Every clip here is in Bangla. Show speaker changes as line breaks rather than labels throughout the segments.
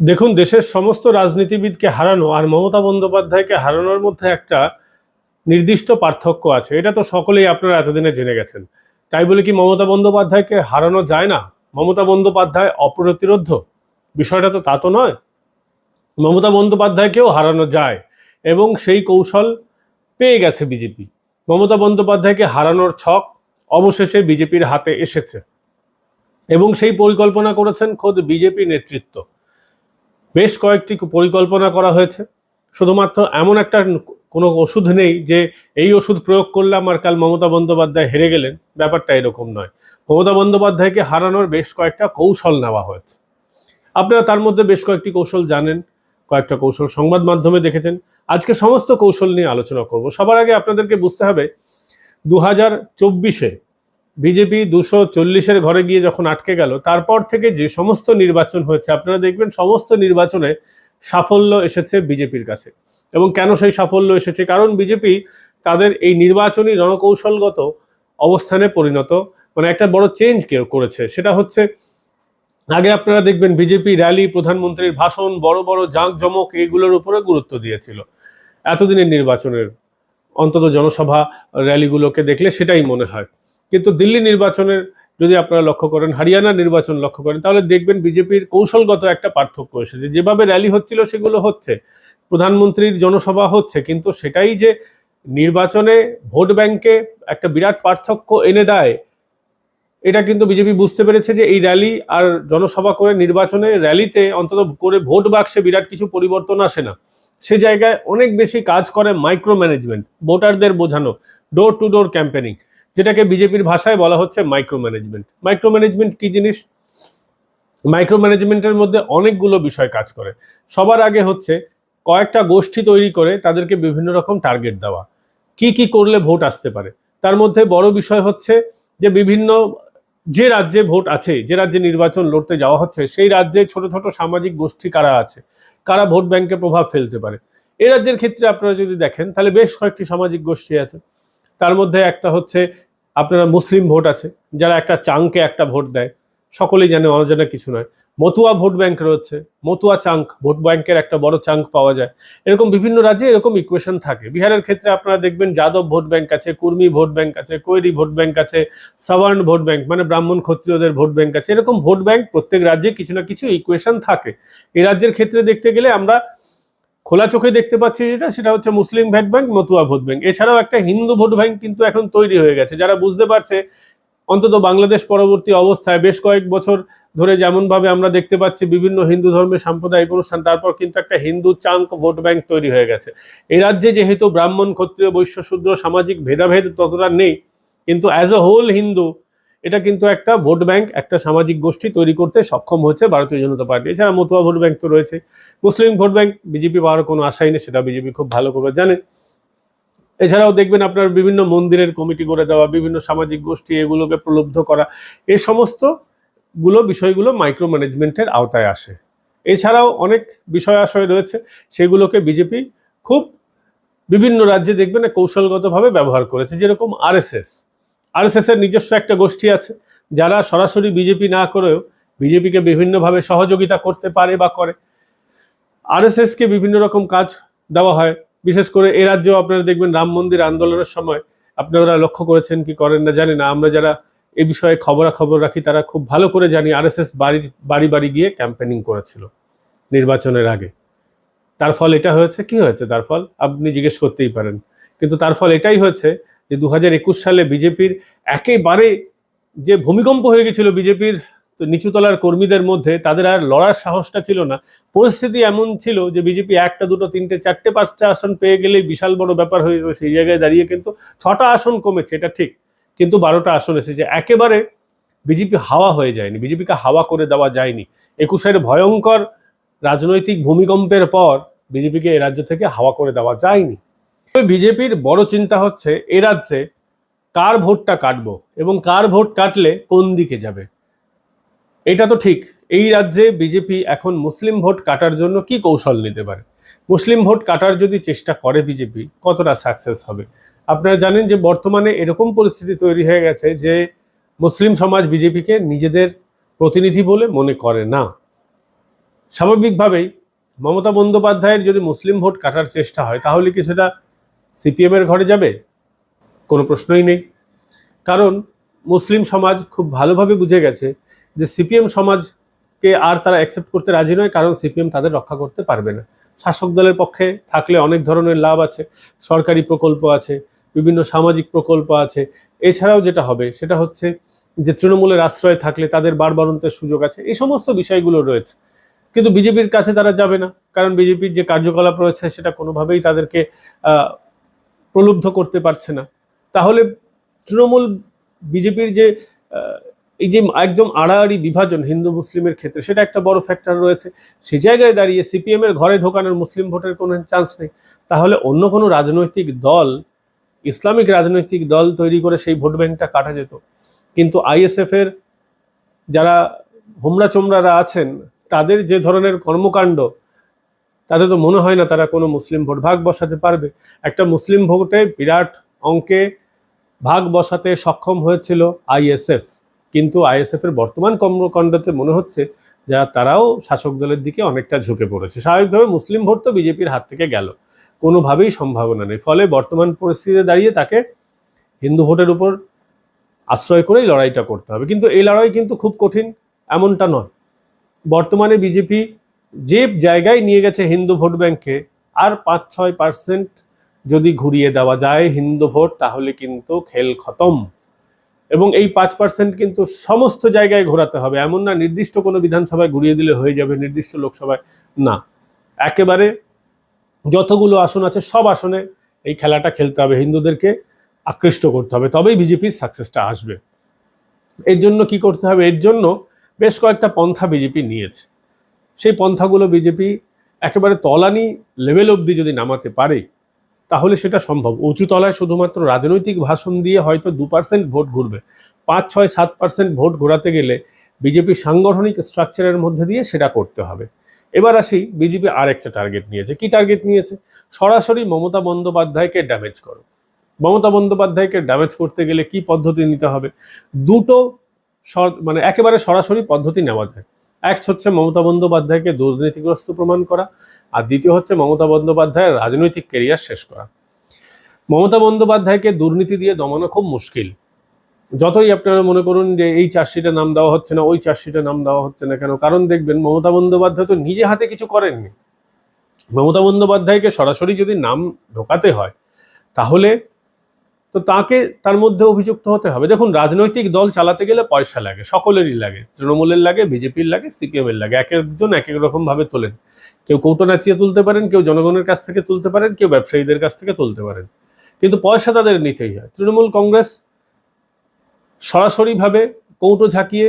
দেখুন, দেশের সমস্ত রাজনীতিবিদকে হারানো আর মমতা বন্দ্যোপাধ্যায়কে হারানোর মধ্যে একটা নির্দিষ্ট পার্থক্য আছে। এটা তো সকলেই আপনারা এতদিনে জেনে গেছেন। তাই বলে কি মমতা বন্দ্যোপাধ্যায়কে হারানো যায় না? মমতা বন্দ্যোপাধ্যায় অপ্রতিরোধ্য। বিষয়টা তো তা তো নয়। মমতা বন্দ্যোপাধ্যায়কেও হারানো যায় এবং সেই কৌশল পেয়ে গেছে বিজেপি। মমতা বন্দ্যোপাধ্যায়কে হারানোর ছক অবশেষে বিজেপির হাতে এসেছে এবং সেই পরিকল্পনা করেছেন খোদ বিজেপি নেতৃত্ব। বেশ কয়েকটি পরিকল্পনা করা হয়েছে। শুধুমাত্র এমন একটা কোনো ওষুধ নেই যে এই ওষুধ প্রয়োগ করলাম আর কাল মমতা বন্দ্যোপাধ্যায় হেরে গেলেন। ব্যাপারটা এরকম নয়। মমতা বন্দ্যোপাধ্যায়কে হারানোর বেশ কয়েকটা কৌশল নেওয়া হয়েছে। আপনারা তার মধ্যে বেশ কয়েকটি কৌশল জানেন, কয়েকটা কৌশল সংবাদ মাধ্যমে দেখেছেন। আজকে সমস্ত কৌশল নিয়ে আলোচনা করব। সবার আগে আপনাদেরকে বুঝতে হবে দু হাজার চব্বিশে বিজেপি দুশো চল্লিশের ঘরে গিয়ে যখন আটকে গেল, তারপর থেকে যে সমস্ত নির্বাচন হয়েছে, আপনারা দেখবেন সমস্ত নির্বাচনে সাফল্য এসেছে বিজেপির কাছে। এবং কেন সেই সাফল্য এসেছে? কারণ বিজেপি তাদের এই নির্বাচনী রণকৌশলগত অবস্থানে পরিণত। মানে একটা বড় চেঞ্জ কেউ করেছে। সেটা হচ্ছে, আগে আপনারা দেখবেন বিজেপি র্যালি প্রধানমন্ত্রীর ভাষণ, বড় বড় জাঁকজমক এগুলোর উপরে গুরুত্ব দিয়েছিল। এতদিনের নির্বাচনের অন্তত জনসভা র্যালিগুলোকে দেখলে সেটাই মনে হয়। কিন্তু দিল্লি নির্বাচনের যদি আপনারা লক্ষ্য করেন, হরিয়ানা নির্বাচন লক্ষ্য করেন, তাহলে দেখবেন বিজেপির কৌশলগত একটা পার্থক্য এসেছে। যেভাবে র্যালি হচ্ছিল সেগুলো হচ্ছে, প্রধানমন্ত্রীর জনসভা হচ্ছে, কিন্তু সেটাই যে নির্বাচনে ভোট ব্যাংকে একটা বিরাট পার্থক্য এনে দেয়, এটা কিন্তু বিজেপি বুঝতে পেরেছে যে এই র্যালি আর জনসভা করে নির্বাচনে র্যালিতে অন্তত করে ভোট বাক্সে বিরাট কিছু পরিবর্তন আসে না। সে জায়গায় অনেক বেশি কাজ করে মাইক্রো ম্যানেজমেন্ট ভোটারদের বোঝানো ডোর টু ডোর ক্যাম্পেনিং যেটাকে বিজেপির ভাষায় বলা হচ্ছে মাইক্রো ম্যানেজমেন্ট মাইক্রো ম্যানেজমেন্ট কি জিনিস? মাইক্রো ম্যানেজমেন্টের মধ্যে অনেকগুলো বিষয় কাজ করে। সবার আগে হচ্ছে কয়েকটা গোষ্ঠী তৈরি করে তাদেরকে বিভিন্ন রকম টার্গেট দেওয়া। কি কি করলে ভোট আসতে পারে? তার মধ্যে বড় বিষয় হচ্ছে যে বিভিন্ন যে রাজ্যে ভোট আছে, যে রাজ্যে নির্বাচন লড়তে যাওয়া হচ্ছে, সেই রাজ্যে ছোট ছোট সামাজিক গোষ্ঠী কারা আছে, কারা ভোট ব্যাংকে প্রভাব ফেলতে পারে। এ রাজ্যের ক্ষেত্রে আপনারা যদি দেখেন, তাহলে বেশ কয়েকটি সামাজিক গোষ্ঠী আছে। তার মধ্যে একটা হচ্ছে আপনারা মুসলিম ভোট আছে, যারা একটা চাঙ্কে একটা ভোট দেয়, সকলেই জানে অজানা কিছু নয়। মতুয়া ভোট ব্যাংক রয়েছে, মতুয়া চাঙ্ক ভোট ব্যাংকের একটা বড় চাঙ্ক পাওয়া যায়। এরকম বিভিন্ন রাজ্যে এরকম ইকুয়েশন থাকে। বিহারের ক্ষেত্রে আপনারা দেখবেন যাদব ভোট ব্যাংক আছে, কুর্মি ভোট ব্যাংক আছে, কৈরি ভোট ব্যাংক আছে, সাবার্ন ভোট ব্যাংক মানে ব্রাহ্মণ ক্ষত্রিয়দের ভোট ব্যাংক আছে। এরকম ভোট ব্যাংক প্রত্যেক রাজ্যে কিছু না কিছু ইকুয়েশন থাকে। এই রাজ্যের ক্ষেত্রে দেখতে গেলে আমরা খোলা চোখে দেখতে পাচ্ছি যেটা, সেটা হচ্ছে Muslim vote bank, Matua vote bank. এছাড়াও একটা হিন্দু ভোট ব্যাংক কিন্তু এখন তৈরি হয়ে গেছে। যারা বুঝতে পারছে, অন্তত বাংলাদেশ পরবর্তী অবস্থায় বেশ কয়েক বছর ধরে যেমনভাবে আমরা দেখতে পাচ্ছি বিভিন্ন হিন্দু ধর্মের সাম্প্রদায়িক অনুষ্ঠান, তারপর কিন্তু একটা হিন্দু চাঙ্ক ভোট ব্যাংক তৈরি হয়ে গেছে। এই রাজ্যে যেহেতু ব্রাহ্মণ, ক্ষত্রিয়, বৈশ্য, শূদ্র, সামাজিক ভেদাভেদ ততটা নেই, কিন্তু অ্যাজ এ হোল হিন্দু এটা কিন্তু একটা ভোট ব্যাংক, একটা সামাজিক গোষ্ঠী তৈরি করতে সক্ষম হচ্ছে ভারতীয় জনতা পার্টি। এছাড়া মতুয়া ভোট ব্যাংক তো রয়েছে। মুসলিম ভোট ব্যাংক, বিজেপি পাওয়ার কোনো আশাই নেই, সেটা বিজেপি খুব ভালো করে জানে। এছাড়াও দেখবেন আপনার বিভিন্ন মন্দিরের কমিটি করে দেওয়া, বিভিন্ন সামাজিক গোষ্ঠী এগুলোকে প্রলুব্ধ করা এই সমস্তগুলো বিষয়গুলো মাইক্রো ম্যানেজমেন্টের আওতায় আসে। এছাড়াও অনেক বিষয় আশয় রয়েছে, সেগুলোকে বিজেপি খুব বিভিন্ন রাজ্যে দেখবেন কৌশলগতভাবে ব্যবহার করেছে, যেরকম আরএসএস এর নিজস্ব একটা গোষ্ঠী আছে, যারা সরাসরি বিজেপি না করেও বিজেপিকে বিভিন্নভাবে সহযোগিতা করতে পারে বা করে। আরএসএসকে বিভিন্ন রকম কাজ দেওয়া হয়, বিশেষ করে এ রাজ্যেও আপনারা দেখবেন রাম মন্দির আন্দোলনের সময় আপনারা লক্ষ্য করেছেন কি করেন না জানি না, আমরা যারা এ বিষয়ে খবরাখবর রাখি তারা খুব ভালো করে জানি আরএসএস বাড়ি বাড়ি বাড়ি গিয়ে ক্যাম্পেনিং করেছিল নির্বাচনের আগে। তার ফল এটা হয়েছে, কি হয়েছে তার ফল? আপনি জিজ্ঞেস করতেই পারেন। কিন্তু তার ফল এটাই হয়েছে যে দু হাজার একুশ সালে বিজেপির একেবারে যে ভূমিকম্প হয়ে গেছিল বিজেপির, তো নিচুতলার কর্মীদের মধ্যে তাদের আর লড়ার সাহসটা ছিল না। পরিস্থিতি এমন ছিল যে বিজেপি একটা, দুটো, তিনটে, চারটে, পাঁচটা আসন পেয়ে গেলেই বিশাল বড় ব্যাপার হয়ে যাবে। সেই জায়গায় দাঁড়িয়ে কিন্তু ছটা আসন কমেছে, এটা ঠিক। কিন্তু বারোটা আসন এসেছে। একেবারে বিজেপি হাওয়া হয়ে যায়নি। বিজেপিকে হাওয়া করে দেওয়া যায়নি। একুশের ভয়ঙ্কর রাজনৈতিক ভূমিকম্পের পর বিজেপিকে এ রাজ্য থেকে হাওয়া করে দেওয়া যায়নি। বিজেপির বড় চিন্তা হচ্ছে, এ রাজ্যে কার ভোটটা কাটবো এবং কার ভোট কাটলে কোন দিকে যাবে? এটা তো ঠিক। এই রাজ্যে বিজেপি এখন মুসলিম ভোট কাটার জন্য কি কৌশল নিতে পারে? মুসলিম ভোট কাটার যদি চেষ্টা করে বিজেপি, কতটা সাকসেস হবে? আপনারা জানেন যে বর্তমানে এরকম পরিস্থিতি তৈরি হয়ে গেছে যে মুসলিম সমাজ বিজেপিকে নিজেদের প্রতিনিধি বলে মনে করে না। স্বাভাবিকভাবেই মমতা বন্দ্যোপাধ্যায়ের যদি মুসলিম ভোট কাটার চেষ্টা হয়, তাহলে কি সেটা সিপিএমের ঘরে যাবে? কোনো প্রশ্নই নেই। কারণ মুসলিম সমাজ খুব ভালোভাবে বুঝে গেছে যে সিপিএম সমাজকে আর তারা অ্যাকসেপ্ট করতে রাজি নয়, কারণ সিপিএম তাদের রক্ষা করতে পারবে না। শাসক দলের পক্ষে থাকলে অনেক ধরনের লাভ আছে, সরকারি প্রকল্প আছে, বিভিন্ন সামাজিক প্রকল্প আছে। এছাড়াও যেটা হবে, সেটা হচ্ছে যে তৃণমূলের আশ্রয় থাকলে তাদের বারবারন্তের সুযোগ আছে, এই সমস্ত বিষয়গুলো রয়েছে। কিন্তু বিজেপির কাছে তারা যাবে না, কারণ বিজেপির যে কার্যকলাপ রয়েছে, সেটা কোনোভাবেই তাদেরকে প্রলুব্ধ করতে পারছে না। তাহলে তৃণমূল বিজেপির যে এই যে একদম আড়াআড়ি বিভাজন হিন্দু মুসলিমের ক্ষেত্রে, সেটা একটা বড় ফ্যাক্টর রয়েছে। সেই জায়গায় দাঁড়িয়ে সিপিএম এর ঘরে ঢোকানোর মুসলিম ভোটের কোনো চান্স নেই। তাহলে অন্য কোনো রাজনৈতিক দল, ইসলামিক রাজনৈতিক দল তৈরি করে সেই ভোট ব্যাংকটা কাটা যেত। কিন্তু আইএসএফ এর যারা হোমরা চোমরারা আছেন, তাদের যে ধরনের কর্মকাণ্ড তাতে তো মনে হয় না তারা কোনো মুসলিম ভোট ভাগ বসাতে পারবে। একটা মুসলিম ভোটে বিরাট অঙ্কে ভাগ বসাতে সক্ষম হয়েছিল আইএসএফ। কিন্তু আইএসএফ এর বর্তমান কর্মকাণ্ডতে মনে হচ্ছে যা তারাও শাসক দলের দিকে অনেকটা ঝুঁকে পড়েছে। স্বাভাবিকভাবে মুসলিম ভোট তো বিজেপির হাত থেকে গেল। কোনোভাবেই সম্ভাবনা নেই। ফলে বর্তমান পরিস্থিতিতে দাঁড়িয়ে তাকে হিন্দু ভোটের উপর আশ্রয় করেই লড়াইটা করতে হবে। কিন্তু এই লড়াই কিন্তু খুব কঠিন, এমনটা নয়। বর্তমানে বিজেপি যে জায়গায় নিয়ে গেছে হিন্দু ভোট ব্যাংকে। আর পাঁচ ছয় পার্সেন্ট যদি ঘুরিয়ে দেওয়া যায় হিন্দু ভোট, তাহলে কিন্তু খেল খতম। এবং এই পাঁচ পার্সেন্ট কিন্তু সমস্ত জায়গায় ঘোরাতে হবে। এমন না, নির্দিষ্ট কোনো বিধানসভায় ঘুরিয়ে দিলে হয়ে যাবে, নির্দিষ্ট লোকসভায় না। একেবারে যতগুলো আসন আছে, সব আসনে এই খেলাটা খেলতে হবে। হিন্দুদেরকে আকৃষ্ট করতে হবে। তবেই বিজেপির সাকসেসটা আসবে। এর জন্য কি করতে হবে? এর জন্য বেশ কয়েকটা পন্থা বিজেপি নিয়েছে। সেই পন্থাগুলো বিজেপি একেবারে তলানি লেভেল অবধি যদি নামাতে পারে, তাহলে সেটা সম্ভব। উঁচু তলায় শুধুমাত্র রাজনৈতিক ভাষণ দিয়ে হয়তো দু পার্সেন্ট ভোট ঘুরবে। পাঁচ, ছয়, সাত পার্সেন্ট ভোট ঘোরাতে গেলে বিজেপি সাংগঠনিক স্ট্রাকচারের মধ্যে দিয়ে সেটা করতে হবে। এবার আসি, বিজেপি আর একটা টার্গেট নিয়েছে। কি টার্গেট নিয়েছে? সরাসরি মমতা বন্দ্যোপাধ্যায়কে ড্যামেজ করো। মমতা বন্দ্যোপাধ্যায়কে ড্যামেজ করতে গেলে কি পদ্ধতি নিতে হবে? দুটো মানে একেবারে সরাসরি পদ্ধতি নেওয়া যায়। এক হচ্ছে মমতা বন্দ্যোপাধ্যায়কে দুর্নীতিগ্রস্ত প্রমাণ করা, আর দ্বিতীয় হচ্ছে মমতা বন্দ্যোপাধ্যায়ের রাজনৈতিক কেরিয়ার শেষ করা। মমতা বন্দ্যোপাধ্যায়কে দুর্নীতি দিয়ে দমানো খুব মুশকিল। যতই আপনারা মনে করুন যে এই চার্জশিটে নাম দেওয়া হচ্ছে না, ওই চার্জশিটে নাম দেওয়া হচ্ছে না কেন, কারণ দেখবেন মমতা বন্দ্যোপাধ্যায় তো নিজে হাতে কিছু করেননি। মমতা বন্দ্যোপাধ্যায়কে সরাসরি যদি নাম ঢোকাতে হয়, তাহলে তো তাকে তার মধ্যে অভিযুক্ত হতে হবে। দেখুন, রাজনৈতিক দল চালাতে গেলে পয়সা লাগে, সকলেরই লাগে, তৃণমূলের লাগে, বিজেপির লাগে সিপিএম এর লাগে, এক একজন এক এক রকম ভাবে তোলেন। কেউ কৌটো নাচিয়ে তুলতে পারেন, কেউ জনগণের কাছ থেকে তুলতে পারেন, কেউ ব্যবসায়ীদের কাছ থেকে তুলতে পারেন। কিন্তু পয়সা তাদের নিতেই হয়। তৃণমূল কংগ্রেস সরাসরিভাবে কৌটো ঝাঁকিয়ে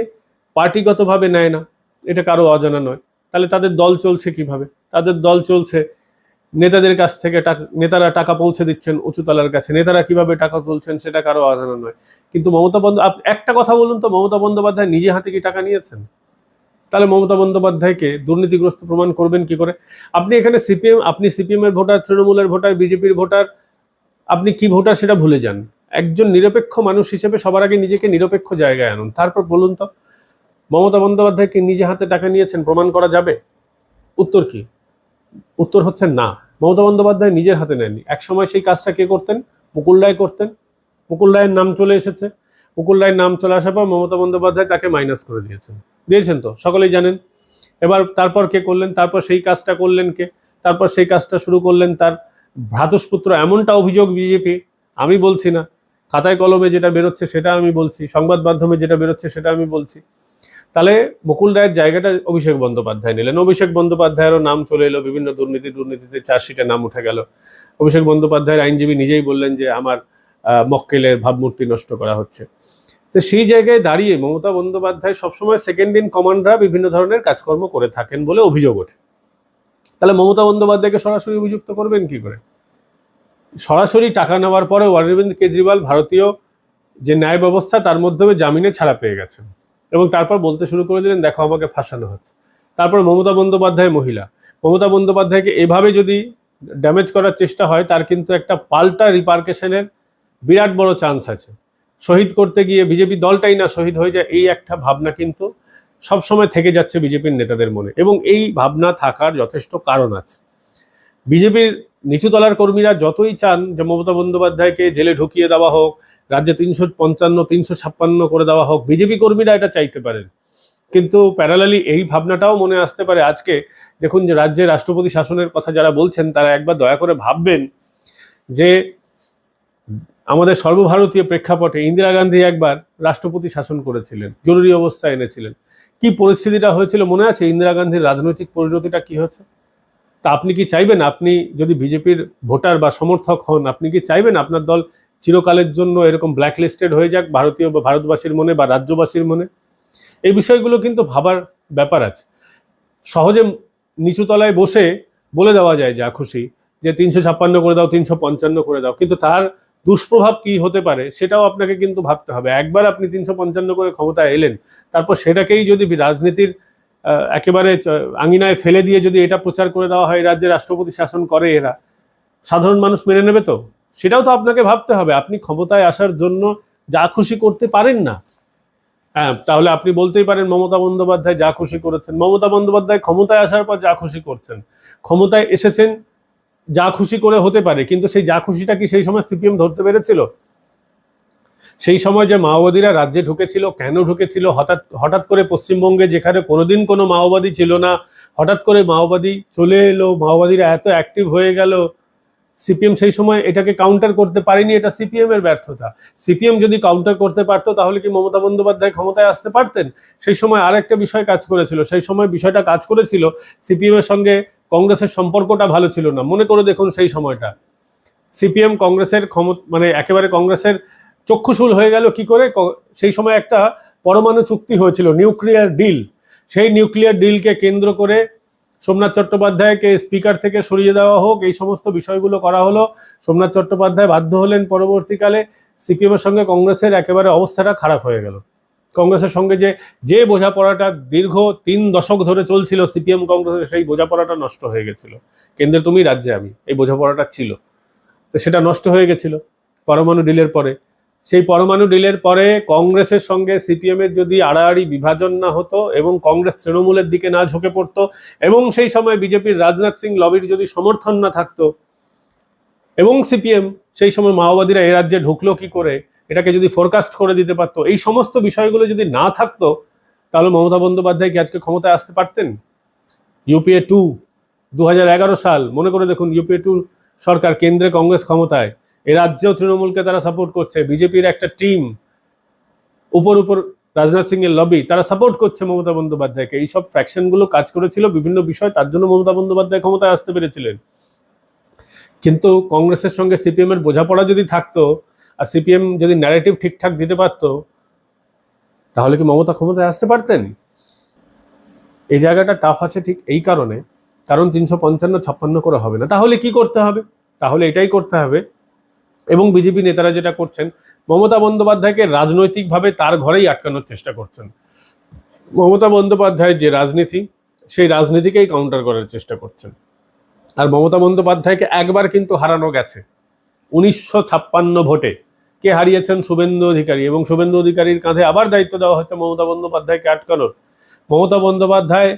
পার্টিগতভাবে নেয় না। এটা কারও অজানা নয়। তাহলে তাদের দল চলছে কীভাবে? তাদের দল চলছে নেতাদের কাছ থেকে নেতারা টাকা পৌঁছে দিচ্ছেন উঁচুতলার কাছে। নেতারা কীভাবে টাকা তুলছেন সেটা কারও অজানা নয়। কিন্তু মমতা বন্দ একটা কথা বলুন তো, মমতা বন্দ্যোপাধ্যায় নিজে হাতে কি টাকা নিয়েছেন? তাহলে মমতা বন্দ্যোপাধ্যায়কে দুর্নীতিগ্রস্ত প্রমাণ করবেন কি করে? আপনি এখানে সিপিএম, আপনি সিপিএম এর ভোটার, তৃণমূলের ভোটার, বিজেপির ভোটার, আপনি কি ভোটার সেটা ভুলে যান। একজন নিরপেক্ষ মানুষ হিসেবে সবার আগে নিজেকে নিরপেক্ষ জায়গায় আনুন। তারপর বলুন তো, মমতা বন্দ্যোপাধ্যায় কি নিজে হাতে টাকা নিয়েছেন? প্রমাণ করা যাবে? উত্তর কি? উত্তর হচ্ছে না। মমতা বন্দ্যোপাধ্যায় নিজের হাতে নেননি। এক সময় সেই কাজটা কে করতেন? মুকুল রায় করতেন। মুকুল রায়ের নাম চলে এসেছে। মুকুল রায়ের নাম চলে আসার পর মমতা বন্দ্যোপাধ্যায় তাকে মাইনাস করে দিয়েছেন। দিয়েছেন তো? সকলেই জানেন। এবার তারপর কে করলেন? তারপর সেই কাজটা করলেন কে? তারপর সেই কাজটা শুরু করলেন তার ভ্রাতুষ্পুত্র। এমনটা অভিযোগ বিজেপি, আমি বলছি না। খাতায় কলমে যেটা বেরোচ্ছে সেটা আমি বলছি। সংবাদ মাধ্যমে যেটা বেরোচ্ছে সেটা আমি বলছি। তাহলে মুকুল রায়ের জায়গাটা অভিষেক বন্দ্যোপাধ্যায় নিলেন। অভিষেক বন্দ্যোপাধ্যায়েরও নাম চলে এলো, বিভিন্ন দুর্নীতি দুর্নীতিতে চার্জশিটে নাম উঠে গেল। অভিষেক বন্দ্যোপাধ্যায়ের আইনজীবী নিজেই বললেন যে, আমার মক্কেলের ভাবমূর্তি নষ্ট করা হচ্ছে। তো সেই জায়গায় দাঁড়িয়ে মমতা বন্দ্যোপাধ্যায় সবসময় সেকেন্ড ইন কমান্ডরা বিভিন্ন ধরনের কাজকর্ম করে থাকেন বলে অভিযোগ ওঠে। তাহলে মমতা বন্দ্যোপাধ্যায়কে সরাসরি অভিযুক্ত করবেন কি করে? সরাসরি টাকা নেওয়ার পরে অরবিন্দ কেজরিওয়াল ভারতীয় যে ন্যায় ব্যবস্থা, তার মাধ্যমে জামিনে ছাড়া পেয়ে গেছেন। এবং তারপর বলতে শুরু করে দিলেন, দেখো, আমাকে ফাঁসানো হচ্ছে। তারপর মমতা বন্দ্যোপাধ্যায় মহিলা। মমতা বন্দ্যোপাধ্যায়কে এভাবে যদি ড্যামেজ করার চেষ্টা হয়, তার কিন্তু একটা পাল্টা রিপার্কেশনের বিরাট বড় চান্স আছে। শহীদ করতে গিয়ে বিজেপি দলটাই না শহীদ হয়ে যায়, এই একটা ভাবনা কিন্তু সবসময় থেকে যাচ্ছে বিজেপির নেতাদের মনে। এবং এই ভাবনা থাকার যথেষ্ট কারণ আছে। বিজেপির নিচুতলার কর্মীরা যতই চান যে মমতা বন্দ্যোপাধ্যায়কে জেলে ঢুকিয়ে দেওয়া হোক রাজ্যে তিনশো পঞ্চান্ন, তিনশো ছাপ্পান্ন করে দেওয়া হোক, বিজেপি কর্মীরা এটা চাইতে পারেন। কিন্তু প্যারালালি এই ভাবনাটাও মনে আসতে পারে আজকে। দেখুন যে রাজ্যে রাষ্ট্রপতি শাসনের কথা যারা বলছেন, তারা একবার দয়া করে ভাববেন যে আমাদের সর্বভারতীয় প্রেক্ষাপটে ইন্দিরা গান্ধী একবার রাষ্ট্রপতি শাসন করেছিলেন, জরুরি অবস্থা এনেছিলেন। কি পরিস্থিতিটা হয়েছিল মনে আছে? ইন্দিরা গান্ধীর রাজনৈতিক পরিণতিটা কি হয়েছে? তা আপনি কি চাইবেন? আপনি যদি বিজেপির ভোটার বা সমর্থক হন, আপনি কি চাইবেন আপনার দল চিরকালের জন্য এরকম ব্ল্যাকলিস্টেড হয়ে যাক, ভারতীয় বা ভারতবাসীর মনে বা রাজ্যবাসীর মনে। এই বিষয়গুলো কিন্তু ভাবার ব্যাপার আছে। সহজে নিচু তলায় বসে বলে দেওয়া যায় যা খুশি, যে তিনশো ছাপ্পান্ন করে দাও, তিনশো পঞ্চান্ন করে দাও। কিন্তু তার দুষ্প্রভাব কি হতে পারে সেটাও আপনাকে কিন্তু ভাবতে হবে। একবার আপনি তিনশো পঞ্চান্ন করে ক্ষমতায় এলেন, তারপর সেটাকেই যদি রাজনীতির একেবারে আঙিনায় ফেলে দিয়ে যদি এটা প্রচার করে দেওয়া হয়, রাজ্যে রাষ্ট্রপতি শাসন করে এরা, সাধারণ মানুষ মেনে নেবে তো? সেটাও তো আপনাকে ভাবতে হবে। আপনি ক্ষমতায় আসার জন্য যা খুশি করতে পারেন না। হ্যাঁ তাহলে আপনি বলতেই পারেন মমতা বন্দ্যোপাধ্যায় যা খুশি করেছেন। মমতা বন্দ্যোপাধ্যায় ক্ষমতায় আসার পর যা খুশি করছেন। ক্ষমতায় এসেছেন, যা খুশি করে হতে পারে, কিন্তু সেই যা খুশিটা কি সেই সময় সিপিএম ধরতে পেরেছিল? সেই সময় যে মাওবাদীরা রাজ্যে ঢুকেছিল, কেন ঢুকেছিল? হঠাৎ হঠাৎ করে পশ্চিমবঙ্গে যেখানে কোনোদিন কোনো মাওবাদী ছিল না, হঠাৎ করে মাওবাদী চলে এলো, মাওবাদীরা এত অ্যাক্টিভ হয়ে গেল সিপিএম সেই সময় এটাকে কাউন্টার করতে পারেনি, এটা সিপিএম এর ব্যর্থতা। সিপিএম যদি কাউন্টার করতে পারতো, তাহলে কি মমতা বন্দ্যোপাধ্যায় ক্ষমতায় আসতে পারতেন? সেই সময় আরেকটা বিষয় কাজ করেছিল, সেই সময় বিষয়টা কাজ করেছিল সিপিএম এর সঙ্গে কংগ্রেসের সম্পর্কটা ভালো ছিল না। মনে করে দেখুন সেই সময়টা। সিপিএম কংগ্রেসের ক্ষমত মানে একেবারে কংগ্রেসের চক্ষুশূল হয়ে গেল কি করে? সেই সময় একটা পরমাণু চুক্তি হয়েছিল, নিউক্লিয়ার ডিল। সেই নিউক্লিয়ার ডিলকে কেন্দ্র করে সোমনাথ চট্টোপাধ্যায়কে স্পিকার থেকে সরিয়ে দেওয়া হোক, এই সমস্ত বিষয়গুলো করা হলো। সোমনাথ চট্টোপাধ্যায় বাধ্য হলেন পরবর্তীকালে সিপিএম এর সঙ্গে কংগ্রেসের একেবারে অবস্থাটা খারাপ হয়ে গেল। কংগ্রেসের সঙ্গে যে যে বোঝাপড়াটা দীর্ঘ তিন দশক ধরে চলছিল সিপিএম কংগ্রেসের, সেই বোঝাপড়াটা নষ্ট হয়ে গেছিল। কেন্দ্রে তুমি রাজ্যে আমি, এই বোঝাপড়াটা ছিল। তো সেটা নষ্ট হয়ে গেছিল। পরমাণু ডিলের পরে। সেই পরমাণু ডিলের পরে কংগ্রেসের সঙ্গে সিপিএম এর যদি আড়াআড়ি বিভাজন না হতো এবং কংগ্রেস তৃণমূলের দিকে না ঝুঁকে পড়তো এবং সেই সময় বিজেপির রাজনাথ সিং লবির যদি সমর্থন না থাকতো এবং সিপিএম সেই সময় মাওবাদীরা এ রাজ্যে ঢুকলো কি করে, এটাকে যদি ফোরকাস্ট করে দিতে পারতো, এই সমস্ত বিষয়গুলো যদি না থাকতো, তাহলে মমতা বন্দ্যোপাধ্যায় কি আজকে ক্ষমতায় আসতে পারতেন? ইউপিএ টু দু হাজার এগারো সাল, মনে করে দেখুন ইউপিএ টু সরকার, কেন্দ্রে কংগ্রেস ক্ষমতায়। এ রাজ্যেও তৃণমূলকে তারা সাপোর্ট করছে, বিজেপির একটা টিম উপর উপর রাজনাথ সিং এর লবি তারা সাপোর্ট করছে মমতা বন্দ্যোপাধ্যায়কে। এইসব ফ্যাকশনগুলো কাজ করেছিল বিভিন্ন বিষয়, তার জন্য মমতা বন্দ্যোপাধ্যায় ক্ষমতায় আসতে পেরেছিলেন। কিন্তু কংগ্রেসের সঙ্গে সিপিএম এর বোঝাপড়া যদি থাকতো, আর সিপিএম যদি ন্যারেটিভ ঠিকঠাক দিতে পারতো, তাহলে কি মমতা ক্ষমতায় আসতে পারতেন? এই জায়গাটা টাফ আছে ঠিক এই কারণে, কারণ তিনশো পঞ্চান্ন ছাপ্পান্ন করে হবে না। তাহলে কি করতে হবে? তাহলে এটাই করতে হবে এবং বিজেপি নেতারা যেটা করছেন, মমতা বন্দ্যোপাধ্যায়কে রাজনৈতিকভাবে তার ঘরেই আটকানোর চেষ্টা করছেন। মমতা বন্দ্যোপাধ্যায়ের যে রাজনীতি, সেই রাজনীতিকেই কাউন্টার করার চেষ্টা করছেন। আর মমতা বন্দ্যোপাধ্যায়কে একবার কিন্তু হারানো গেছে। উনিশশো ছাপ্পান্ন ভোটে কে হারিয়েছেন? শুভেন্দু অধিকারী। এবং শুভেন্দু অধিকারীর কাঁধে আবার দায়িত্ব দেওয়া হচ্ছে মমতা বন্দ্যোপাধ্যায়কে আটকানোর। মমতা বন্দ্যোপাধ্যায়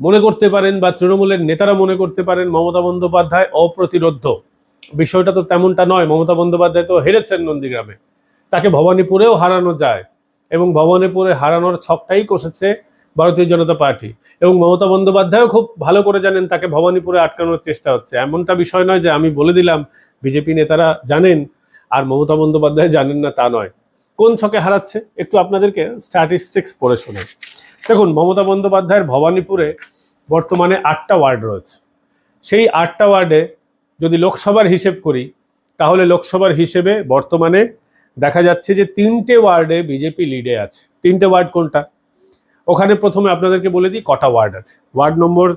মনে করতে পারেন বা তৃণমূলের নেতারা মনে করতে পারেন মমতা বন্দ্যোপাধ্যায় অপ্রতিরোধ্য। বিষয়টা তো তেমনটা নয়। মমতা বন্দ্যোপাধ্যায় তো হেরেছেন নন্দীগ্রামে। তাকে ভবানীপুরেও হারানো যায় এবং ভবানীপুরে হারানোর ছকটাই কষেছে ভারতীয় জনতা পার্টি। এবং মমতা বন্দ্যোপাধ্যায়ও খুব ভালো করে জানেন তাকে ভবানীপুরে আটকানোর চেষ্টা হচ্ছে। এমনটা বিষয় নয় যে আমি বলে দিলাম, বিজেপি নেতারা জানেন আর মমতা বন্দ্যোপাধ্যায় জানেন না তা নয়। কোন ছকে হারাচ্ছে? একটু আপনাদেরকে স্ট্যাটিস্টিক্স পড়ে শোনাই। দেখুন, মমতা বন্দ্যোপাধ্যায়ের ভবানীপুরে বর্তমানে আটটা ওয়ার্ড রয়েছে। সেই আটটা ওয়ার্ডে যদি লোকসভার হিসেব করি, তাহলে লোকসভার হিসেবে বর্তমানে দেখা যাচ্ছে যে তিনটে ওয়ার্ডে বিজেপি লিডে আছে। তিনটে ওয়ার্ড কোনটা? ওখানে প্রথমে আপনাদেরকে বলে দিই কটা ওয়ার্ড আছে। ওয়ার্ড নম্বর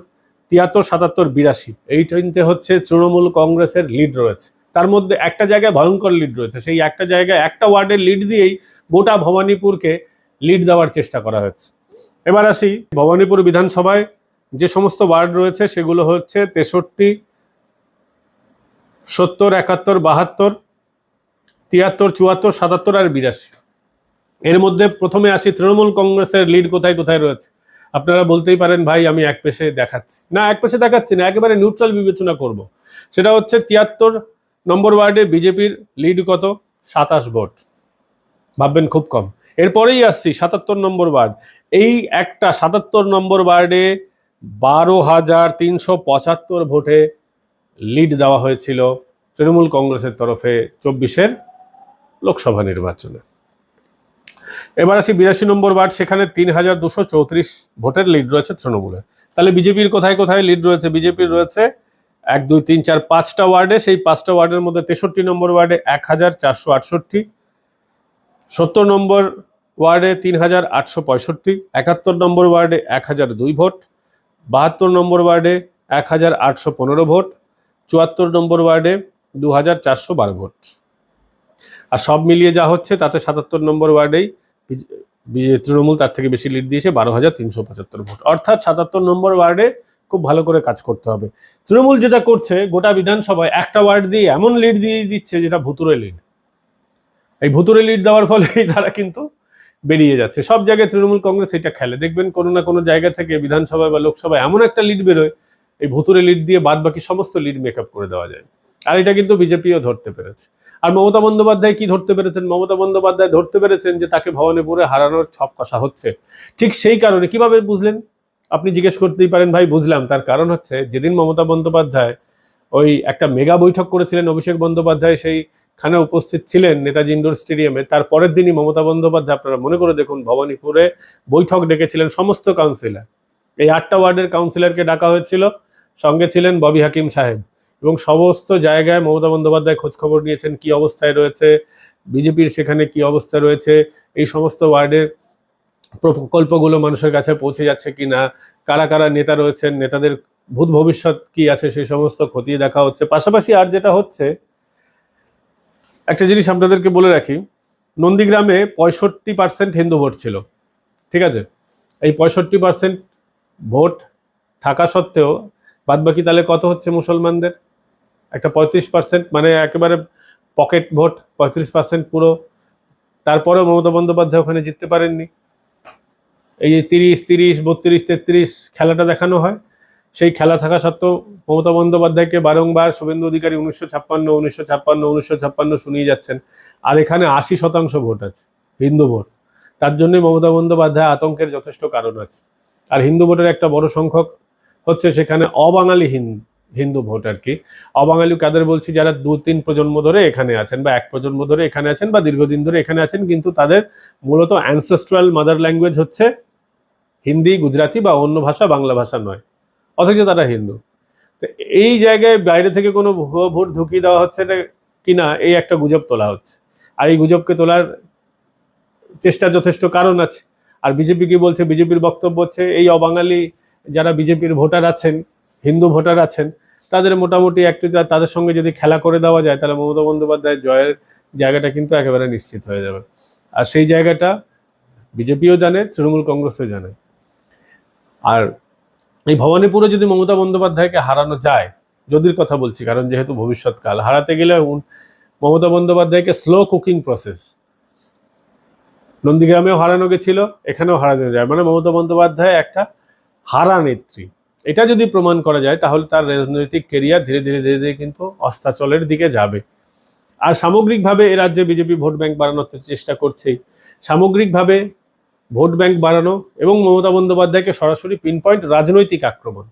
তিয়াত্তর, সাতাত্তর, বিরাশি। এই তিনটে হচ্ছে তৃণমূল কংগ্রেসের লিড রয়েছে। তার মধ্যে একটা জায়গায় ভয়ঙ্কর লিড রয়েছে। সেই একটা জায়গায় একটা ওয়ার্ডের লিড দিয়েই গোটা ভবানীপুরকে লিড দেওয়ার চেষ্টা করা হচ্ছে। এবার আসি ভবানীপুর বিধানসভায়। যে সমস্ত ওয়ার্ড রয়েছে সেগুলো হচ্ছে তেষট্টি সত্তর, একাত্তর, বাহাত্তর, তিয়াত্তর, চুয়াত্তর, সাতাত্তর আর বিরাশি। এর মধ্যে প্রথমে আসি তৃণমূল কংগ্রেসের লিড কোথায় কোথায় রয়েছে? আপনারা বলতেই পারেন, ভাই, আমি এক পেশে দেখাচ্ছি। না, এক পেশে দেখাচ্ছি না, একেবারে নিউট্রাল বিবেচনা করব। সেটা হচ্ছে তিয়াত্তর নম্বর ওয়ার্ডে বিজেপির লিড কত? সাতাশ ভোট। ভাববেন খুব কম। এরপরেই আসছি সাতাত্তর নম্বর ওয়ার্ড। এই একটা সাতাত্তর নম্বর ওয়ার্ডে বারো হাজার তিনশো পঁচাত্তর ভোটে লিড দেওয়া হয়েছিল তৃণমূল কংগ্রেসের তরফে চব্বিশের লোকসভা নির্বাচনে। এবার আসি বিরাশি নম্বর ওয়ার্ড, সেখানে তিন হাজার দুশো চৌত্রিশ ভোটের লিড রয়েছে তৃণমূলের। তাহলে বিজেপির কোথায় কোথায় লিড রয়েছে? বিজেপির রয়েছে এক, দুই, তিন, চার, পাঁচটা ওয়ার্ডে, সেই পাঁচটা ওয়ার্ডের মধ্যে তেষট্টি নম্বর ওয়ার্ডে এক হাজার চারশো আটষট্টি, সত্তর নম্বর ওয়ার্ডে তিন হাজার আটশো পঁয়ষট্টি, একাত্তর নম্বর ওয়ার্ডে এক হাজার দুই ভোট, বাহাত্তর নম্বর ওয়ার্ডে এক হাজার আটশো পনেরো ভোট চুয়াত্তর নম্বর ওয়ার্ডে দু হাজার চারশো বারো ভোট। আর সব মিলিয়ে যা হচ্ছে, তাতে সাতাত্তর নম্বর ওয়ার্ডেই তৃণমূল তার থেকে বেশি লিড দিয়েছে, বারো হাজার তিনশো পঁচাত্তর ভোট। অর্থাৎ সাতাত্তর নম্বর ওয়ার্ডে খুব ভালো করে কাজ করতে হবে। তৃণমূল যেটা করছে, গোটা বিধানসভায় একটা ওয়ার্ড দিয়ে এমন লিড দিয়ে দিচ্ছে যেটা ভুতুরে লিড এই ভুতুরে লিড দেওয়ার ফলে তারা কিন্তু বেরিয়ে যাচ্ছে। সব জায়গায় তৃণমূল কংগ্রেস এটা খেলে। দেখবেন কোনো না কোনো জায়গা থেকে বিধানসভায় বা লোকসভায় এমন একটা লিড বেরোয় এই ভুতুরে লিড দিয়ে বাদ বাকি সমস্ত লিড মেকআপ করে দেওয়া যায়। আর এটা কিন্তু বিজেপিও ধরতে পেরেছে। আর মমতা বন্দ্যোপাধ্যায় কি ধরতে পেরেছেন? মমতা বন্দ্যোপাধ্যায় ধরতে পেরেছেন যে তাকে ভবানীপুরে হারানোর ছপ কষা হচ্ছে। ঠিক সেই কারণে কীভাবে বুঝলেন? আপনি জিজ্ঞেস করতেই পারেন, ভাই, বুঝলাম। তার কারণ হচ্ছে যেদিন মমতা বন্দ্যোপাধ্যায় ওই একটা মেগা বৈঠক করেছিলেন অভিষেক বন্দ্যোপাধ্যায় সেইখানে উপস্থিত ছিলেন নেতাজি ইন্ডোর স্টেডিয়ামে। তার পরের দিনই মমতা বন্দ্যোপাধ্যায়, আপনারা মনে করে দেখুন, ভবানীপুরে বৈঠক ডেকেছিলেন সমস্ত কাউন্সিলর এই আটটা ওয়ার্ডের কাউন্সিলরকে ডাকা হয়েছিল। সঙ্গে ছিলেন ববি হাকিম সাহেব। এবং সমস্ত জায়গায় মমতা বন্দ্যোপাধ্যায় খোঁজখবর নিয়েছেন, কি অবস্থায় রয়েছে, বিজেপির সেখানে কি অবস্থা রয়েছে, এই সমস্ত ওয়ার্ডের প্রকল্পগুলো মানুষের কাছে পৌঁছে যাচ্ছে কি না, কারা কারা নেতা রয়েছেন, নেতাদের ভূত ভবিষ্যৎ কি আছে, সেই সমস্ত খতিয়ে দেখা হচ্ছে। পাশাপাশি আর যেটা হচ্ছে, একটা জিনিস আপনাদেরকে বলে রাখি, নন্দীগ্রামে পঁয়ষট্টি পার্সেন্ট হিন্দু ভোট ছিল, ঠিক আছে? এই পঁয়ষট্টি পার্সেন্ট ভোট থাকা সত্ত্বেও বাদবাকি তাহলে কত হচ্ছে মুসলমানদের? একটা পঁয়ত্রিশ পার্সেন্ট মানে একেবারে পকেট ভোট, পঁয়ত্রিশ পার্সেন্ট পুরো। তারপরেও মমতা বন্দ্যোপাধ্যায় ওখানে জিততে পারেননি। এই যে তিরিশ তিরিশ, বত্রিশ, তেত্রিশ খেলাটা দেখানো হয়, সেই খেলা থাকা সত্ত্বেও মমতা বন্দ্যোপাধ্যায়কে বারংবার শুভেন্দু অধিকারী উনিশশো ছাপ্পান্ন উনিশশো ছাপ্পান্ন উনিশশো ছাপ্পান্ন শুনিয়ে যাচ্ছেন। আর এখানে আশি শতাংশ ভোট আছে, হিন্দু ভোট। তার জন্যই মমতা বন্দ্যোপাধ্যায় আতঙ্কের যথেষ্ট কারণ আছে। আর হিন্দু ভোটের একটা বড় সংখ্যক হচ্ছে সেখানে অবাঙালি হিন্দু হিন্দু ভোট আর কি। অবাঙালি কাদের বলছি? যারা দু তিন প্রজন্ম ধরে এখানে আছেন বা এক প্রজন্ম ধরে এখানে আছেন বা দীর্ঘদিন ধরে এখানে আছেন, কিন্তু তাদের মূলত অ্যানসেস্ট্রাল মাদার ল্যাঙ্গুয়েজ হচ্ছে হিন্দি, গুজরাটি বা অন্য ভাষা বাংলা ভাষা নয়। অথচ তারা হিন্দু। তো এই জায়গায় বাইরে থেকে কোনো ভুয়ো ভোট ঢুকিয়ে দেওয়া হচ্ছে না কিনা, এই একটা গুজব তোলা হচ্ছে। আর এই গুজবকে তোলার চেষ্টা যথেষ্ট কারণ আছে। আর বিজেপি কি বলছে? বিজেপির বক্তব্য হচ্ছে এই অবাঙালি যারা বিজেপির ভোটার আছেন, হিন্দু ভোটার আছেন, তাদের মোটামুটি একটু তাদের সঙ্গে যদি খেলা করে দেওয়া যায়, তাহলে মমতা বন্দ্যোপাধ্যায়ের জয়ের জায়গাটা কিন্তু একেবারে নিশ্চিত হয়ে যাবে। আর সেই জায়গাটা বিজেপিও জানে, তৃণমূল কংগ্রেসও জানে। আর এই ভবানীপুরে যদি মমতা বন্দ্যোপাধ্যায়কে হারানো যায়, যদির কথা বলছি, কারণ যেহেতু ভবিষ্যৎকাল, হারাতে গেলে মমতা বন্দ্যোপাধ্যায়কে স্লো কুকিং প্রসেস নন্দীগ্রামেও হারানো গেছিল, এখানেও হারানো যায়। মানে মমতা বন্দ্যোপাধ্যায় একটা হারা নেত্রী এটা যদি প্রমাণ করা যায়, তাহলে তার রাজনৈতিক কেরিয়ার ধীরে ধীরে ধীরে ধীরে কিন্তু অস্তাচলের দিকে যাবে। আর সামগ্রিকভাবে এ রাজ্যে বিজেপি ভোট ব্যাংক বাড়ানোর চেষ্টা করছেই সামগ্রিকভাবে ভোট ব্যাংক বাড়ানো এবং মমতা বন্দ্যোপাধ্যায়কে সরাসরি পিন পয়েন্ট রাজনৈতিক আক্রমণ।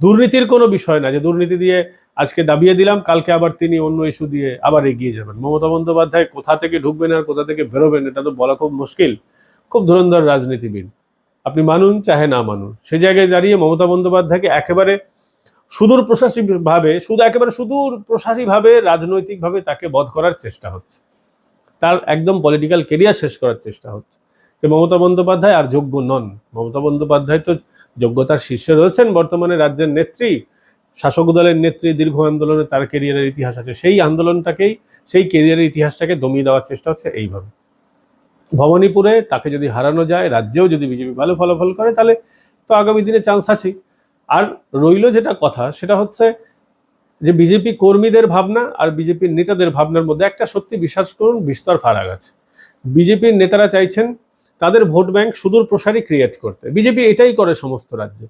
দুর্নীতির কোনো বিষয় না, যে দুর্নীতি দিয়ে আজকে দাবিয়ে দিলাম, কালকে আবার তিনি অন্য ইস্যু দিয়ে আবার এগিয়ে যাবেন। মমতা বন্দ্যোপাধ্যায় কোথা থেকে ঢুকবেন আর কোথা থেকে বেরোবেন, এটা তো বলা খুব মুশকিল। খুব ধুরন্ধর রাজনীতিবিদ। আপনি মানুন, চাহে না মানুন। সে জায়গায় দাঁড়িয়ে মমতা বন্দ্যোপাধ্যায়কে একেবারে সুদূর প্রশাসী ভাবে শুধু একেবারে সুদূর প্রশাসী ভাবে, রাজনৈতিকভাবে তাকে বধ করার চেষ্টা হচ্ছে। তার একদম পলিটিক্যাল কেরিয়ার শেষ করার চেষ্টা হচ্ছে। যে মমতা বন্দ্যোপাধ্যায় আর যোগ্য নন। মমতা বন্দ্যোপাধ্যায় তো যোগ্যতার শীর্ষে রয়েছেন, বর্তমানে রাজ্যের নেত্রী, শাসক দলের নেত্রী, দীর্ঘ আন্দোলনে তার কেরিয়ারের ইতিহাস আছে। সেই আন্দোলনটাকেই, সেই কেরিয়ারের ইতিহাসটাকে দমিয়ে দেওয়ার চেষ্টা হচ্ছে এইভাবে। ভবানীপুরে তাকে যদি হারানো যায়, রাজ্যেও যদি বিজেপি ভালো ফলাফল করে, তাহলে তো আগামী দিনে চান্স আছেই। আর রইল যেটা কথা, সেটা হচ্ছে যে বিজেপি কর্মীদের ভাবনা আর বিজেপির নেতাদের ভাবনার মধ্যে একটা সত্যি বিশ্বাস করুন, বিস্তর ফারাক আছে। বিজেপির নেতারা চাইছেন তাদের ভোট ব্যাংক সুদূর প্রসারী ক্রিয়েট করতে। বিজেপি এটাই করে সমস্ত রাজ্যে।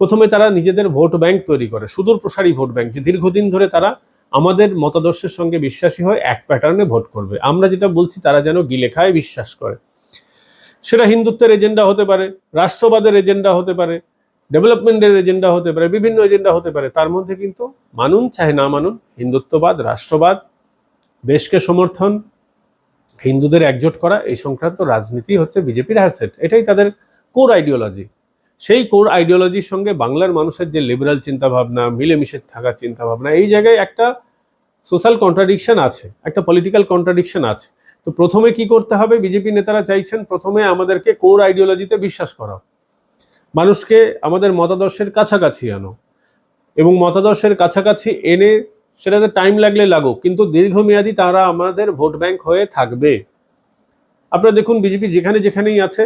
প্রথমে তারা নিজেদের ভোট ব্যাংক তৈরি করে, সুদূর প্রসারী ভোট ব্যাংক, যে দীর্ঘদিন ধরে তারা আমাদের মতাদর্শের সঙ্গে বিশ্বাসী হয়ে এক প্যাটার্নে ভোট করবে। আমরা যেটা বলছি, তারা যেন গিলে খায় বিশ্বাস করে। সেটা হিন্দুত্বের এজেন্ডা হতে পারে, রাষ্ট্রবাদের এজেন্ডা হতে পারে ডেভেলপমেন্টের এজেন্ডা হতে পারে, বিভিন্ন এজেন্ডা হতে পারে। তার মধ্যে কিন্তু মানুন চাহে না মানুন, হিন্দুত্ববাদ, রাষ্ট্রবাদ, দেশকে সমর্থন, হিন্দুদের একজোট করা, এই সংক্রান্ত রাজনীতি হচ্ছে বিজেপির হ্যাসেট এটাই তাদের কোর আইডিওলজি সেই কোর আইডিওলজির সঙ্গে বাংলার মানুষের যে লিবারাল চিন্তাভাবনা, মিলেমিশে থাকার চিন্তাভাবনা, এই জায়গায় একটা সোশ্যাল কন্ট্রাডিকশন আছে, একটা পলিটিক্যাল কন্ট্রাডিকশন আছে। তো প্রথমে কি করতে হবে? বিজেপি নেতারা চাইছেন প্রথমে আমাদেরকে কোর আইডিওলজিতে বিশ্বাস করা মানুষকে আমাদের মতাদর্শের কাছাকাছি আনো এবং মতাদর্শের কাছাকাছি এনে সেটাতে টাইম লাগলে লাগুক, কিন্তু দীর্ঘমেয়াদী তারা আমাদের ভোট ব্যাংক হয়ে থাকবে। আপনারা দেখুন, বিজেপি যেখানে যেখানেই আছে,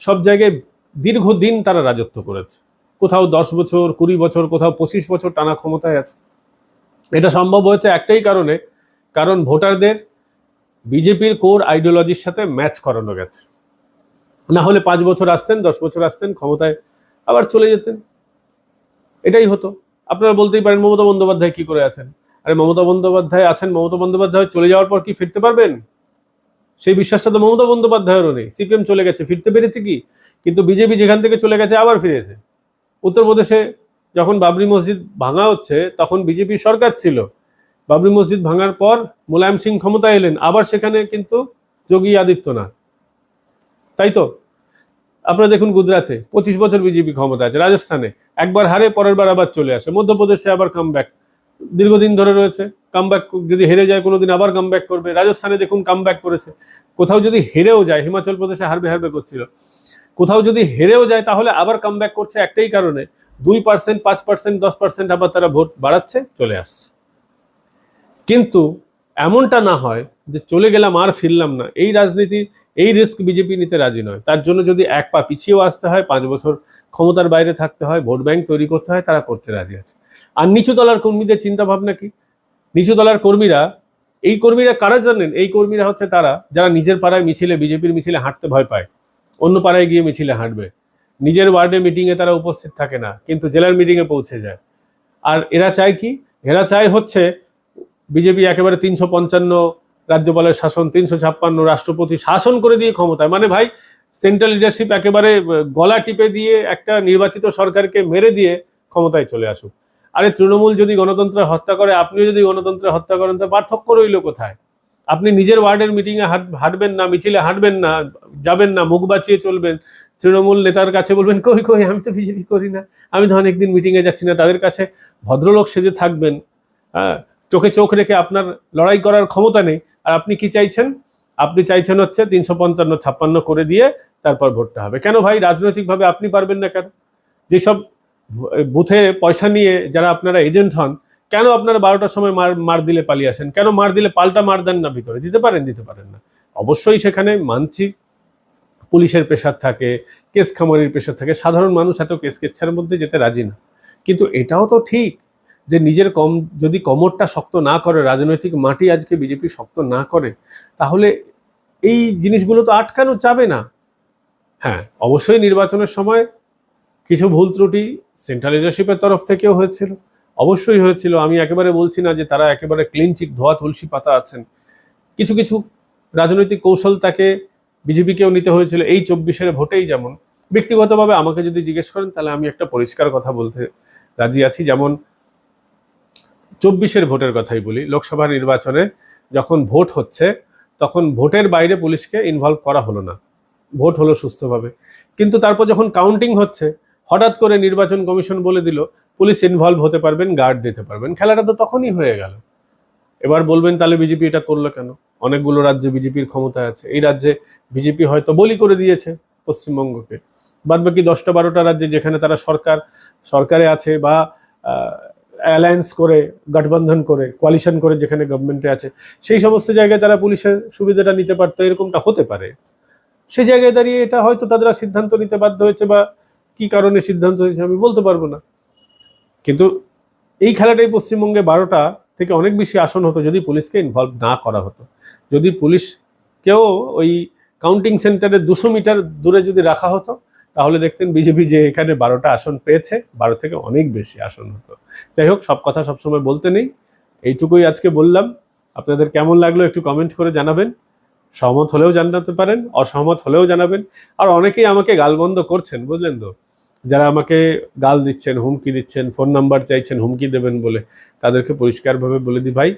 সব জায়গায় দীর্ঘদিন তারা রাজত্ব করেছে। কোথাও দশ বছর, কুড়ি বছর, কোথাও পঁচিশ বছর টানা ক্ষমতায় আছে। এটা সম্ভব হয়েছে একটাই কারণে, কারণ ভোটারদের বিজেপির কোর আইডিওলজির সাথে ম্যাচ করানো গেছে। না হলে পাঁচ বছর আসতেন, দশ বছর আসতেন, ক্ষমতায় আবার চলে যেতেন। এটাই হতো। আপনারা বলতেই পারেন, মমতা বন্দ্যোপাধ্যায় কি করে আছেন? আরে মমতা বন্দ্যোপাধ্যায় আছেন, মমতা বন্দ্যোপাধ্যায় চলে যাওয়ার পর কি ফিরতে পারবেন? সেই বিশ্বাসটা তো মমতা বন্দ্যোপাধ্যায়েরও নেই। সিপিএম চলে গেছে, ফিরতে পেরেছে কি? কিন্তু বিজেপি যেখান থেকে চলে গেছে, আবার ফিরেছে। উত্তরপ্রদেশে যখন বাবরি মসজিদ ভাঙা হচ্ছে, তখন বিজেপি সরকার ছিল। বাবরি মসজিদ ভাঙার পর মুলায়ম সিং ক্ষমতায় এলেন, আবার সেখানে কিন্তু যোগী আদিত্যনাথ। তাই তো? আপনারা দেখুন গুজরাটে, পঁচিশ বছর বিজেপি ক্ষমতা আছে, রাজস্থানে। একবার হারে, পরের বার আবার চলে আসে। মধ্যপ্রদেশে আবার কাম দীর্ঘদিন ধরে রয়েছে কাম যদি হেরে যায়, কোনোদিন আবার কাম করবে। রাজস্থানে দেখুন কাম করেছে। কোথাও যদি হেরেও যায়, হিমাচল প্রদেশে হারবে হারবে করছিল। কোথাও যদি হেরেও যায়, তাহলে আবার কাম করছে একটাই কারণে। দুই পার্সেন্ট পাঁচ পার্সেন্ট দশ পার্সেন্ট আবার তারা ভোট বাড়াচ্ছে, চলে আসছে। কিন্তু এমনটা না হয় যে চলে গেলাম আর ফিরলাম না। এই রাজনীতি, এই রিস্ক বিজেপি নিতে রাজি নয়। তার জন্য যদি এক পা পিছিয়েও আসতে হয়, পাঁচ বছর ক্ষমতার বাইরে থাকতে হয়, ভোট ব্যাংক তৈরি করতে হয়, তারা করতে রাজি আছে। আর নিচু তলার কর্মীদের চিন্তা ভাবনা কি? নিচু তলার কর্মীরা, এই কর্মীরা কারা জানেন? এই কর্মীরা হচ্ছে তারা, যারা নিজের পাড়ায় মিছিলে বিজেপির মিছিলে হাঁটতে ভয় পায়। অন্য পাড়ায় গিয়ে মিছিলে হাঁটবে। নিজের ওয়ার্ডে মিটিংয়ে তারা উপস্থিত থাকে না, কিন্তু জেলার মিটিংয়ে পৌঁছে যায়। আর এরা চায় কি? এরা চায় হচ্ছে বিজেপি একেবারে তিনশো পঞ্চান্ন রাজ্যপালের শাসন, তিনশো ছাপ্পান্ন রাষ্ট্রপতি শাসন করে দিয়ে ক্ষমতায়। মানে ভাই সেন্ট্রাল লিডারশিপ একেবারে গলা টিপে দিয়ে একটা নির্বাচিত সরকারকে মেরে দিয়ে ক্ষমতায় চলে আসুক। আরে তৃণমূল যদি গণতন্ত্রের হত্যা করে, আপনিও যদি গণতন্ত্রের হত্যা করেন, তো পার্থক্য রইল কোথায়? আপনি নিজের ওয়ার্ডের মিটিংয়ে হাঁটবেন না, মিছিলে হাঁটবেন না, যাবেন না, মুখ বাঁচিয়ে চলবেন। তৃণমূল নেতার কাছে বলবেন, কই কই, আমি তো বিজেপি করি না। আমি তো অনেকদিন মিটিংয়ে যাচ্ছি না। তাদের কাছে ভদ্রলোক সেজে থাকবেন। চোখে চোখ রেখে আপনার লড়াই করার ক্ষমতা নেই। আর আপনি কি চাইছেন? আপনি চাইছেন হচ্ছে তিনশো পঞ্চান্ন ছাপ্পান্ন করে দিয়ে তারপর ভোটটা হবে। কেন ভাই? রাজনৈতিকভাবে আপনি পারবেন না কেন? যেসব বুথে পয়সা নিয়ে যারা আপনারা এজেন্ট হন, কেন আপনারা বারোটার সময় মার মার দিলে পালিয়ে আসেন? কেন মার দিলে পাল্টা মার দেন না ভিতরে? দিতে পারেন দিতে পারেন না। অবশ্যই সেখানে মানছি পুলিশের প্রেশার থাকে, কেস খামারির প্রেশার থাকে, সাধারণ মানুষ এত কেস কেচ্ছার মধ্যে যেতে রাজি না। কিন্তু এটাও তো ঠিক যে নিজের কম, যদি কমরটা শক্ত না করে, রাজনৈতিক মাটি আজকে বিজেপি শক্ত না করে, তাহলে এই জিনিসগুলো তো আটকানো যাবে না। হ্যাঁ অবশ্যই নির্বাচনের সময় কিছু ভুল ত্রুটি সেন্ট্রাল লিডারশিপের তরফ থেকেও হয়েছিল। অবশ্যই হয়েছিল, আমি একেবারে বলছি না যে তারা একেবারে ক্লিনচিক ধোয়া তুলসী পাতা আছেন। কিছু কিছু রাজনৈতিক কৌশল তাকে বিজেপিকেও নিতে হয়েছিল। এই চব্বিশের ভোটেই যেমন, ব্যক্তিগতভাবে আমাকে যদি জিজ্ঞেস করেন, তাহলে আমি একটা পরিষ্কার কথা বলতে রাজি আছি। যেমন চব্বিশের ভোটের কথাই বলি, লোকসভা নির্বাচনে যখন ভোট হচ্ছে, তখন ভোটের বাইরে পুলিশকে ইনভলভ করা হলো না। ভোট হলো সুস্থভাবে। কিন্তু তারপর যখন কাউন্টিং হচ্ছে, হঠাৎ করে নির্বাচন কমিশন বলে দিল, পুলিশ ইনভলভ হতে পারবেন গার্ড দিতে পারবেন। খেলাটা তো তখনই হয়ে গেল। এবার বলবেন, তাহলে বিজেপি এটা করল কেন? অনেকগুলো রাজ্যে বিজেপির ক্ষমতায় আছে। এই রাজ্যে বিজেপি হয়তো বলি করে দিয়েছে পশ্চিমবঙ্গকে। বাদ বাকি দশটা বারোটা রাজ্যে যেখানে তারা সরকার, সরকারে আছে বা অ্যালায়েন্স করে, গঠবন্ধন করে কোয়ালিশন করে যেখানে গভর্নমেন্টে আছে, সেই সমস্ত জায়গায় তারা পুলিশের সুবিধাটা নিতে পারতো, এরকমটা হতে পারে। সেই জায়গায় দাঁড়িয়ে এটা হয়তো তাদের সিদ্ধান্ত নিতে বাধ্য হয়েছে বা কি কারণে সিদ্ধান্ত হয়েছে আমি বলতে পারব না। কিন্তু এই খেলাটাই পশ্চিমবঙ্গে বারোটা থেকে অনেক বেশি আসন হতো যদি পুলিশকে ইনভলভ না করা হতো। যদি পুলিশকেও ওই কাউন্টিং সেন্টারে দুশো মিটার দূরে যদি রাখা হতো, তাহলে দেখতেন বিজেপি যে এখানে বারোটা আসন পেয়েছে, বারো থেকে অনেক বেশি আসন হতো। যাই হোক, সব কথা সবসময় বলতে নেই। এইটুকুই আজকে বললাম। আপনাদের কেমন লাগল একটু কমেন্ট করে জানাবেন। সহমত হলেও জানাতে পারেন, অসহমত হলেও জানাবেন। আর অনেকেই আমাকে গালবন্ধ করছেন, বুঝলেন তো? যারা আমাকে গাল দিচ্ছেন, হুমকি দিচ্ছেন ফোন নাম্বার চাইছেন, হুমকি দেবেন বলে, তাদেরকে পরিষ্কারভাবে বলে দিই, ভাই।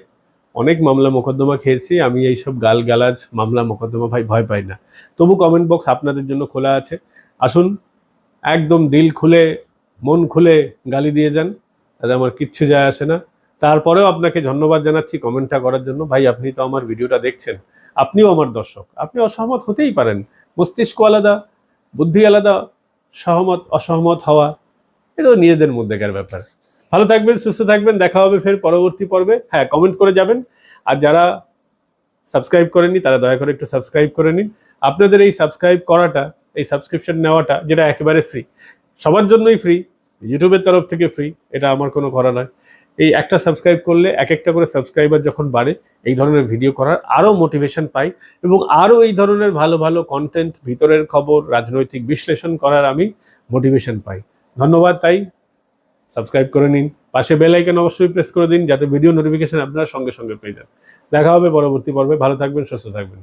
অনেক মামলা মোকদ্দমা খেয়েছি, আমি এইসব গাল গালাজ মামলা মোকদ্দমা ভাই ভয় পাই না। তবু কমেন্ট বক্স আপনাদের জন্য খোলা আছে। আসুন, একদম দিল খুলে, মন খুলে গালি দিয়ে যান, তাতে আমার কিচ্ছু যায় আসে না। তারপরেও আপনাকে ধন্যবাদ জানাচ্ছি কমেন্টটা করার জন্য। ভাই, আপনি তো আমার ভিডিওটা দেখছেন, আপনিও আমার দর্শক, আপনি অসহমত হতেই পারেন। মস্তিষ্ক আলাদা, বুদ্ধি আলাদা, সহমত, অসহমত হওয়া এটা নিজেদের মধ্যেকার ব্যাপার। ভালো থাকবেন, সুস্থ থাকবেন, দেখা হবে ফের পরবর্তী পর্বে। হ্যাঁ কমেন্ট করে যাবেন। আর যারা সাবস্ক্রাইব করেনি তারা দয়া করে একটু সাবস্ক্রাইব করে নিন। আপনাদের এই সাবস্ক্রাইব করাটা, এই সাবস্ক্রিপশন নেওয়াটা যেটা একেবারে ফ্রি সবার জন্যই ফ্রি ইউটিউবের তরফ থেকে ফ্রি এটা আমার কোনো করা নয়। এই একটা সাবস্ক্রাইব করলে এক একটা করে সাবস্ক্রাইবার যখন বাড়ে, এই ধরনের ভিডিও করার আরও মোটিভেশন পাই এবং আরও এই ধরনের ভালো ভালো কন্টেন্ট ভিতরের খবর, রাজনৈতিক বিশ্লেষণ করার আমি মোটিভেশন পাই। ধন্যবাদ, তাই সাবস্ক্রাইব করে নিন। পাশে বেল আইকন অবশ্যই প্রেস করে দিন, যাতে ভিডিও নোটিফিকেশন আপনারা সঙ্গে সঙ্গে পেয়ে যান। দেখা হবে পরবর্তী পর্বে। ভালো থাকবেন, সুস্থ থাকবেন।